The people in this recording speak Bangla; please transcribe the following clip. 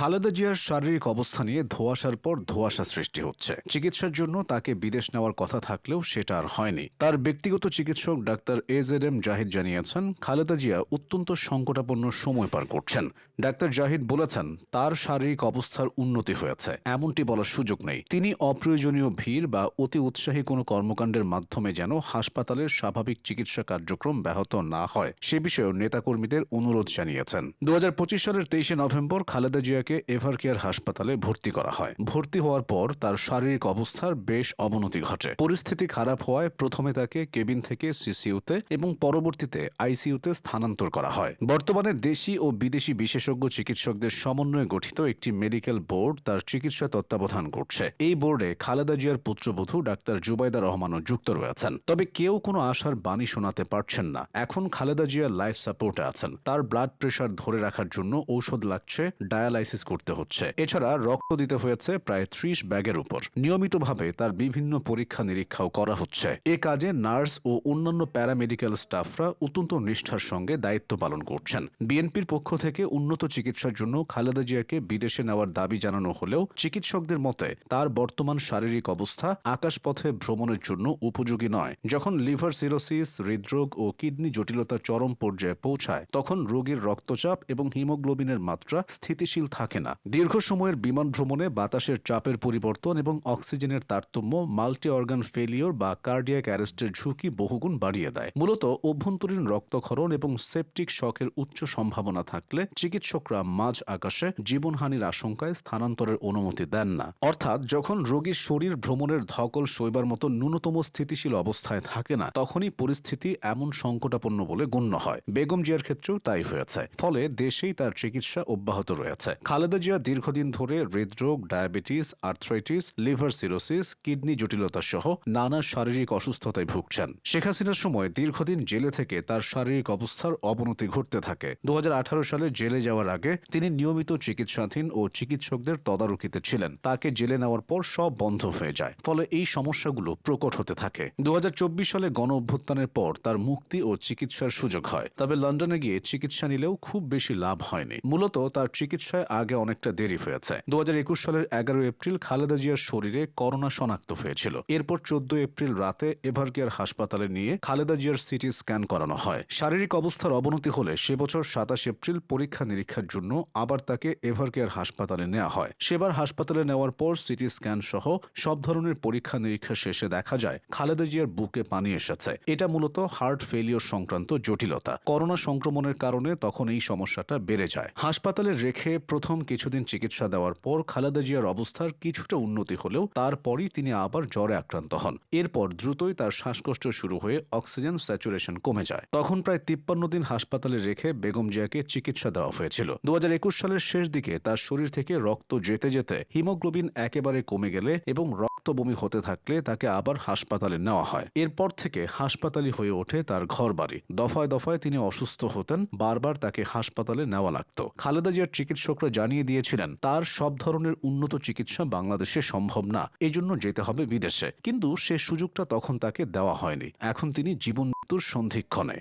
খালেদা জিয়ার শারীরিক অবস্থা নিয়ে ধোয়াশার পর ধোয়াশা সৃষ্টি হচ্ছে। চিকিৎসার জন্য তাকে বিদেশ নেওয়ার কথা থাকলেও সেটা আর হয়নি। তার ব্যক্তিগত চিকিৎসক doctor A Z M Zahid জানিয়েছেন, খালেদা জিয়া অত্যন্ত সংকটাপন্ন সময় পার করছেন। ডাক্তার জাহিদ বলেছেন, তার শারীরিক অবস্থার উন্নতি হয়েছে। এমনটি বলার সুযোগ নেই। তিনি অপ্রয়োজনীয় ভিড় বা অতি উৎসাহী কোনো কর্মকাণ্ডের মাধ্যমে যেন হাসপাতালের স্বাভাবিক চিকিৎসা কার্যক্রম ব্যাহত না হয়, সে বিষয়েও নেতাকর্মীদের অনুরোধ জানিয়েছেন। দু হাজার পঁচিশ সালের তেইশে নভেম্বর খালেদা জিয়াকে এভার কেয়ার হাসপাতালে ভর্তি করা হয়। ভর্তি হওয়ার পর তার শারীরিক অবস্থার বেশ অবনতি ঘটে। পরিস্থিতি খারাপ হওয়ায় প্রথমে তাকে কেবিন থেকে সিসিইউতে এবং পরবর্তীতে আইসিইউতে স্থানান্তর করা হয়। বর্তমানে দেশি ও বিদেশি বিশেষজ্ঞ চিকিৎসকদের সমন্বয়ে গঠিত একটি মেডিকেল বোর্ড তার চিকিৎসা তত্ত্বাবধান করছে। এই বোর্ডে খালেদা জিয়ার পুত্রবধূ ডাক্তার জুবাইদা রহমানও যুক্ত রয়েছেন। তবে কেউ কোনো আশার বাণী শোনাতে পারছেন না। এখন খালেদা জিয়া লাইফ সাপোর্টে আছেন। তার ব্লাড প্রেশার ধরে রাখার জন্য ঔষধ লাগছে ডায়ালাইসিস করতে হচ্ছে। এছাড়া রক্ত দিতে হয়েছে প্রায় ত্রিশ ব্যাগের উপর। নিয়মিতভাবে তার বিভিন্ন পরীক্ষা নিরীক্ষাও করা হচ্ছে। এ কাজে নার্স ও অন্যান্য প্যারামেডিক্যাল স্টাফরা অত্যন্ত নিষ্ঠার সঙ্গে দায়িত্ব পালন করছেন। বিএনপির পক্ষ থেকে উন্নত চিকিৎসার জন্য খালেদা জিয়াকে বিদেশে নেওয়ার দাবি জানানো হলেও চিকিৎসকদের মতে তার বর্তমান শারীরিক অবস্থা আকাশপথে ভ্রমণের জন্য উপযোগী নয়। যখন লিভার সিরোসিস, হৃদরোগ ও কিডনি জটিলতা চরম পর্যায়ে পৌঁছায়, তখন রোগীর রক্তচাপ এবং হিমোগ্লোবিনের মাত্রা স্থিতিশীল থাকে না। দীর্ঘ সময়ের বিমান ভ্রমণে বাতাসের চাপের পরিবর্তন এবং অক্সিজেনের তারতম্য মাল্টি অর্গান ফেলিওর বা কার্ডিয়াক অ্যারেস্টের ঝুঁকি বহুগুণ বাড়িয়ে দেয়। মূলত অভ্যন্তরীণ রক্তক্ষরণ এবং সেপটিক শকের উচ্চ সম্ভাবনা থাকলে চিকিৎসকরা মাঝ আকাশে জীবনহানির আশঙ্কায় স্থানান্তরের অনুমতি দেন না। অর্থাৎ যখন রোগীর শরীর ভ্রমণের ধকল সইবার মতো ন্যূনতম স্থিতিশীল অবস্থায় থাকে না, তখনই পরিস্থিতি এমন সংকটাপন্ন বলে গণ্য হয়। বেগম জিয়ার ক্ষেত্রেও তাই হয়েছে। ফলে দেশেই তার চিকিৎসা অব্যাহত রয়েছে। খালেদা জিয়া দীর্ঘদিন ধরে হৃদরোগ, diabetes arthritis liver cirrhosis kidney জটিলতা সহ নানা শারীরিক অসুস্থতায় ভুগছেন। শেখ হাসিনার সময় দীর্ঘদিন জেলে থেকে তার শারীরিক অবস্থার অবনতি ঘটতে থাকে। দু সালে জেলে যাওয়ার আগে তিনি নিয়মিত চিকিৎসাধীন ও চিকিৎসকদের তদারকিতে ছিলেন। তাকে জেলে নেওয়ার পর সব বন্ধ হয়ে যায়। ফলে এই সমস্যাগুলো প্রকট হতে থাকে। দু হাজার চব্বিশ সালে গণ অভ্যুত্থানের পর তার মুক্তি ও চিকিৎসার সুযোগ হয়। তবে লন্ডনে গিয়ে চিকিৎসা নিলেও খুব বেশি লাভ হয়নি। মূলত তার চিকিৎসায় আগে অনেকটা দেরি হয়েছে। দু একুশ সালের এগারো এপ্রিল খালেদা জিয়ার শরীরে করোনা শনাক্ত হয়েছিল। এরপর চোদ্দ এপ্রিল রাতে এভারকেয়ার হাসপাতালে নিয়ে খালেদা জিয়ার সিটি স্ক্যান করানো হয়। শারীরিক অবস্থার অবনতি হলে সে বছর সাতাশ এপ্রিল পরীক্ষা নিরীক্ষার জন্য আবার তাকে এভারকেয়ার হাসপাতালে নেওয়া হয়। সেবার হাসপাতালে নেওয়ার পর সিটি স্ক্যান সহ সব ধরনের পরীক্ষা নিরীক্ষা শেষে দেখা যায়, খালেদা জিয়ার বুকে পানি এসেছে। এটা মূলত হার্ট ফেলিওর সংক্রান্ত জটিলতা। করোনা সংক্রমণের কারণে তখন এই সমস্যাটা বেড়ে যায়। হাসপাতালে রেখে প্রথম কিছুদিন চিকিৎসা দেওয়ার পর খালেদা জিয়ার অবস্থার কিছুটা উন্নতি হলেও তারপরই তিনি আবার জ্বরে আক্রান্ত হন। এরপর দ্রুতই তার শ্বাসকষ্ট শুরু হয়ে অক্সিজেন স্যাচুরেশন কমে যায়। তখন প্রায় তিপ্পান্ন দিন হাসপাতালে রেখে বেগম জিয়াকে চিকিৎসা দেওয়া হয়েছিল। দু সালের শেষ দিকে তার শরীর থেকে রক্ত যেতে যেতে হিমোগ্লোবিন একেবারে কমে গেলে এবং রক্ত বমি হতে থাকলে তাকে আবার হাসপাতালে নেওয়া হয়। এরপর থেকে হাসপাতালই হয়ে ওঠে তার ঘর বাড়ি দফায় দফায় তিনি অসুস্থ হতেন, বারবার তাকে হাসপাতালে নেওয়া লাগত। খালেদা জিয়ার চিকিৎসকরা জানিয়ে দিয়েছিলেন, তার সব ধরনের উন্নত চিকিৎসা বাংলাদেশে সম্ভব না, এজন্য যেতে হবে বিদেশে। কিন্তু সে সুযোগটা তখন তাকে দেওয়া হয়নি। এখন তিনি জীবন মৃত্যুর সন্ধিক্ষণে।